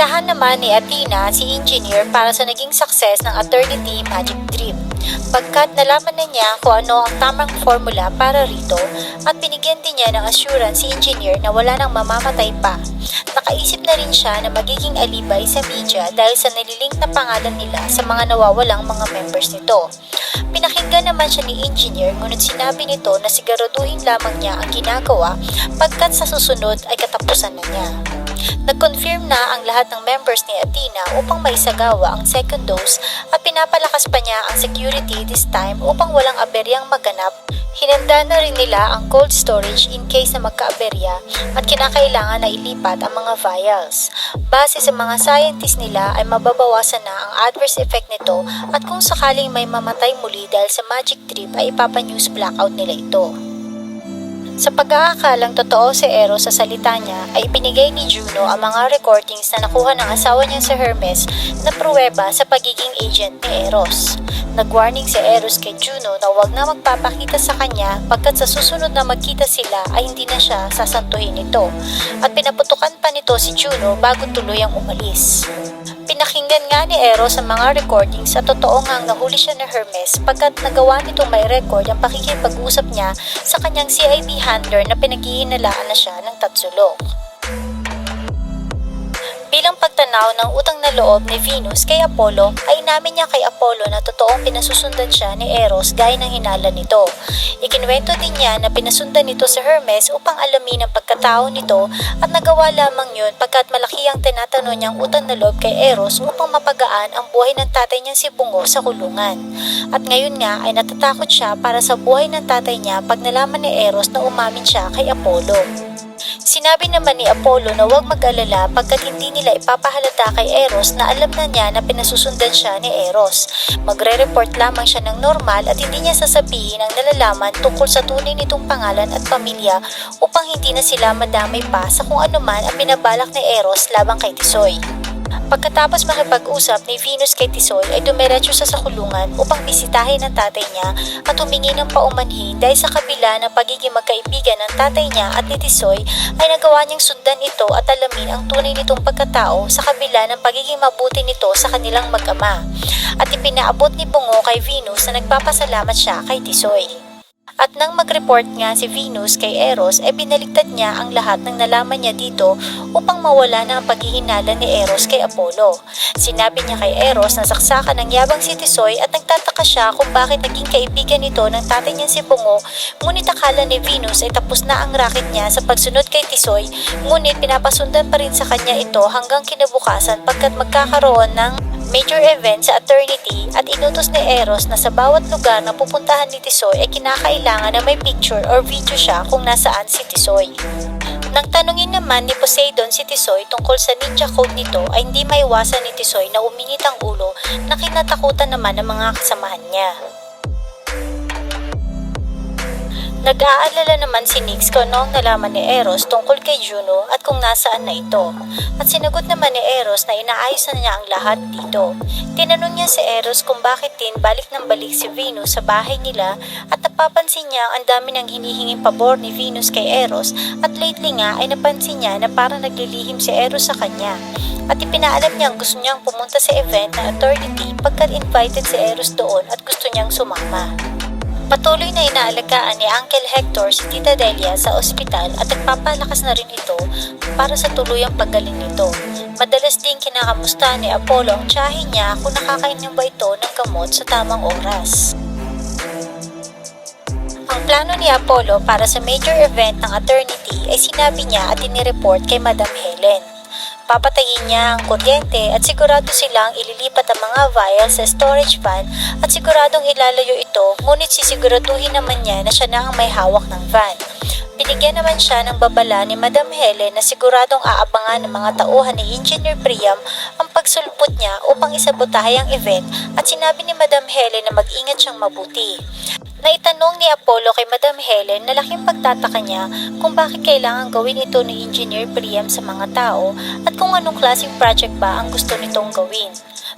Inimbitahan naman ni Athena si engineer para sa naging success ng Eternity Magic Dream. Pagkat nalaman na niya kung ano ang tamang formula para rito at binigyan din niya ng assurance si engineer na wala nang mamamatay pa. Nakaisip na rin siya na magiging alibay sa media dahil sa nililink na pangalan nila sa mga nawawalang mga members nito. Pinakinggan naman siya ni engineer ngunit sinabi nito na siguraduhin lamang niya ang ginagawa pagkat sa susunod ay katapusan na niya. Nag-confirm na ang lahat ng members ni Athena upang maisagawa ang second dose at pinapalakas pa niya ang security this time upang walang aberyang maganap. Hinanda na rin nila ang cold storage in case na magka-aberya at kinakailangan na ilipat ang mga vials. Base sa mga scientists nila ay mababawasan na ang adverse effect nito at kung sakaling may mamatay muli dahil sa magic trip ay ipapa-news blackout nila ito. Sa pag-aakalang totoo si Eros sa salita niya, ay ibinigay ni Juno ang mga recordings na nakuha ng asawa niya si Hermes na pruweba sa pagiging agent ni Eros. Nag-warning si Eros kay Juno na huwag na magpapakita sa kanya pagkat sa susunod na magkita sila ay hindi na siya sasantuhin nito at pinaputukan pa nito si Juno bago tuluyang umalis. Pinakinggan nga ni Eros ang mga recordings sa totoo ngang nahuli siya ni Hermes pagkat nagawa nitong may record ang pakikipag-usap niya sa kanyang CIB handler na pinaghihinalaan na siya ng Tatsulok. Pagtanaw ng utang na loob ni Venus kay Apollo, ay inamin niya kay Apollo na totoong pinasusundan siya ni Eros gaya ng hinala nito. Ikinwento din niya na pinasundan nito si Hermes upang alamin ang pagkatao nito at nagawa lamang yun pagkat malaki ang tinatanong niyang utang na loob kay Eros upang mapagaan ang buhay ng tatay niyang si Bungo sa kulungan. At ngayon nga ay natatakot siya para sa buhay ng tatay niya pag nalaman ni Eros na umamin siya kay Apollo. Sinabi naman ni Apollo na huwag mag-alala pagkat hindi nila ipapahalata kay Eros na alam na niya na pinasusundan siya ni Eros. Magre-report lamang siya ng normal at hindi niya sasabihin ang nalalaman tungkol sa tunay nitong pangalan at pamilya upang hindi na sila madamay pa sa kung ano man ang binabalak ni Eros labang kay Tisoy. Pagkatapos makipag-usap ni Venus kay Tisoy ay dumiretso sa sakulungan upang bisitahin ang tatay niya at humingi ng paumanhin dahil sa kabila ng pagiging magkaibigan ng tatay niya at ni Tisoy ay nagawa niyang sundan ito at alamin ang tunay nitong pagkatao sa kabila ng pagiging mabuti nito sa kanilang mag-ama. At ipinaabot ni Bungo kay Venus na nagpapasalamat siya kay Tisoy. At nang mag-report nga si Venus kay Eros ay binaligtad niya ang lahat ng nalaman niya dito upang mawala na ang paghihinala ni Eros kay Apollo. Sinabi niya kay Eros na saksakan ng yabang si Tisoy at nagtataka siya kung bakit naging kaibigan nito ng tatay niya si Bungo ngunit akala ni Venus ay tapos na ang racket niya sa pagsunod kay Tisoy ngunit pinapasundan pa rin sa kanya ito hanggang kinabukasan pagkat magkakaroon ng major event sa Eternity at inutos ni Eros na sa bawat lugar na pupuntahan ni Tisoy ay kinakailangan na may picture or video siya kung nasaan si Tisoy. Nang tanungin naman ni Poseidon si Tisoy tungkol sa ninja code nito ay hindi maiwasan ni Tisoy na uminit ang ulo na kinatakutan naman ng mga kasamahan niya. Nag-aalala naman si Nix kung ano ang nalaman ni Eros tungkol kay Juno at kung nasaan na ito. At sinagot naman ni Eros na inaayos na niya ang lahat dito. Tinanong niya si Eros kung bakit din balik ng balik si Venus sa bahay nila at napapansin niya ang dami ng hinihinging pabor ni Venus kay Eros at lately nga ay napansin niya na parang naglilihim si Eros sa kanya. At ipinaalam niya ang gusto niyang pumunta sa event na Eternity pagkat invited si Eros doon at gusto niyang sumama. Patuloy na inaalagaan ni Uncle Hector si Tita Delia sa ospital at nagpapalakas na rin ito para sa tuluyang paggaling nito. Madalas din kinakamusta ni Apollo ang tiyahin niya kung nakakainom ba ito ng gamot sa tamang oras. Ang plano ni Apollo para sa major event ng Eternity ay sinabi niya at inireport kay Madam Helen. Papatayin niya ang kuryente at sigurado silang ililipat ang mga vials sa storage van at siguradong ilalayo ito ngunit sisiguraduhin naman niya na siya na ang may hawak ng van. Binigyan naman siya ng babala ni Madam Helen na siguradong aabangan ng mga tauhan ni Engineer Priam ang pagsulpot niya upang isabotahe ang event at sinabi ni Madam Helen na mag-ingat siyang mabuti. Naitanong ni Apollo kay Madam Helen na laking pagtataka niya kung bakit kailangan gawin ito ni Engineer Priam sa mga tao at kung anong klaseng project ba ang gusto nitong gawin.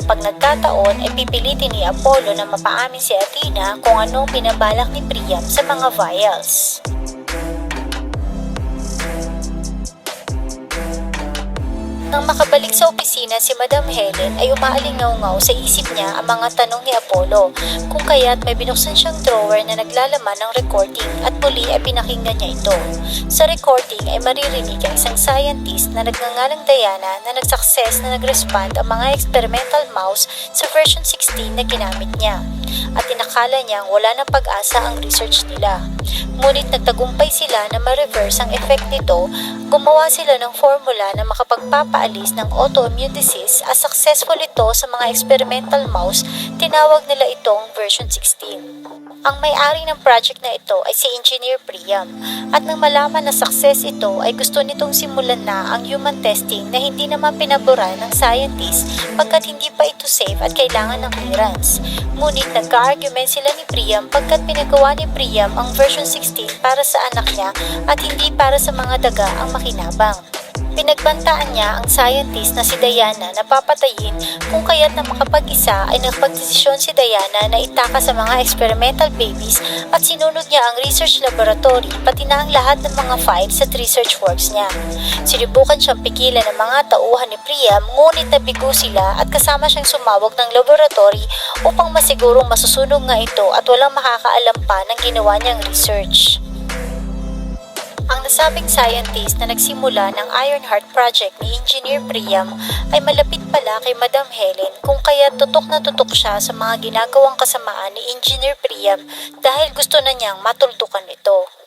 Pag nagkataon ay pipilitin ni Apollo na mapaamin si Athena kung anong pinabalak ni Priam sa mga vials. Nang makabalik sa opisina si Madam Helen ay umaalingaw-ngaw sa isip niya ang mga tanong ni Apollo kung kaya't may binuksan siyang drawer na naglalaman ng recording at muli ay pinakinggan niya ito. Sa recording ay maririnig ang isang scientist na nagngangalang Diana na nagsakses na nag-respond ang mga experimental mouse sa version 16 na ginamit niya at inakala niyang wala ng pag-asa ang research nila. Ngunit nagtagumpay sila na ma-reverse ang effect nito, gumawa sila ng formula na makapagpapaalis ng autoimmune disease as successful ito sa mga experimental mouse, tinawag nila itong version 16. Ang may-ari ng project na ito ay si Engineer Priam at nang malaman na success ito ay gusto nitong simulan na ang human testing na hindi naman pinabura ng scientist pagkat hindi pa ito safe at kailangan ng clearance. Ngunit nagka-argument sila ni Priam pagkat pinagawa ni Priam ang version 16 para sa anak niya at hindi para sa mga daga ang makinabang. Pinagbantaan niya ang scientist na si Diana na papatayin kung kaya't na makapag-isa ay nagpagdesisyon si Diana na itaka sa mga experimental babies at sinunod niya ang research laboratory pati na ang lahat ng mga files at research works niya. Sinubukan siyang pigilan ng mga tauhan ni Priam ngunit nabigo sila at kasama siyang sumawag ng laboratory upang masigurong masusunog nga ito at walang makakaalam pa ng ginawa niyang research. Nasabing scientist na nagsimula ng Ironheart Project ni Engineer Priam ay malapit pala kay Madam Helen kung kaya tutok na tutok siya sa mga ginagawang kasamaan ni Engineer Priam dahil gusto na niyang matuldukan ito.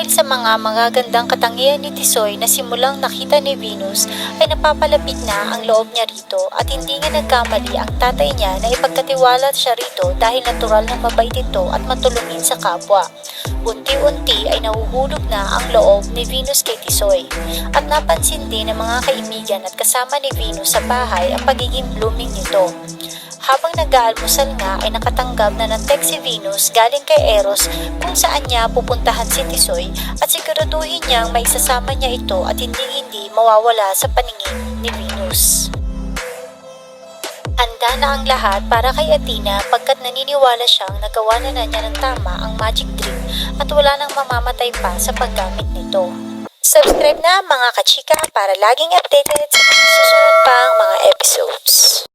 Dahil sa mga magagandang katangian ni Tisoy na simulang nakita ni Venus ay napapalapit na ang loob niya rito at hindi nga nagkamali ang tatay niya na ipagkatiwala siya rito dahil natural na mabait ito at matulungin sa kapwa. Unti-unti ay nahuhulog na ang loob ni Venus kay Tisoy at napansin din ng mga kaibigan at kasama ni Venus sa bahay ang pagiging blooming nito. Habang nag-aalmusal nga ay nakatanggap na ng text si Venus galing kay Eros kung saan niya pupuntahan si Tisoy at siguraduhin niyang may isasama niya ito at hindi-hindi mawawala sa paningin ni Venus. Handa na ang lahat para kay Athena pagkat naniniwala siyang nagawa na na niya ng tama ang magic trick at wala nang mamamatay pa sa paggamit nito. Subscribe na mga kachika para laging updated sa mga susunod pang mga episodes.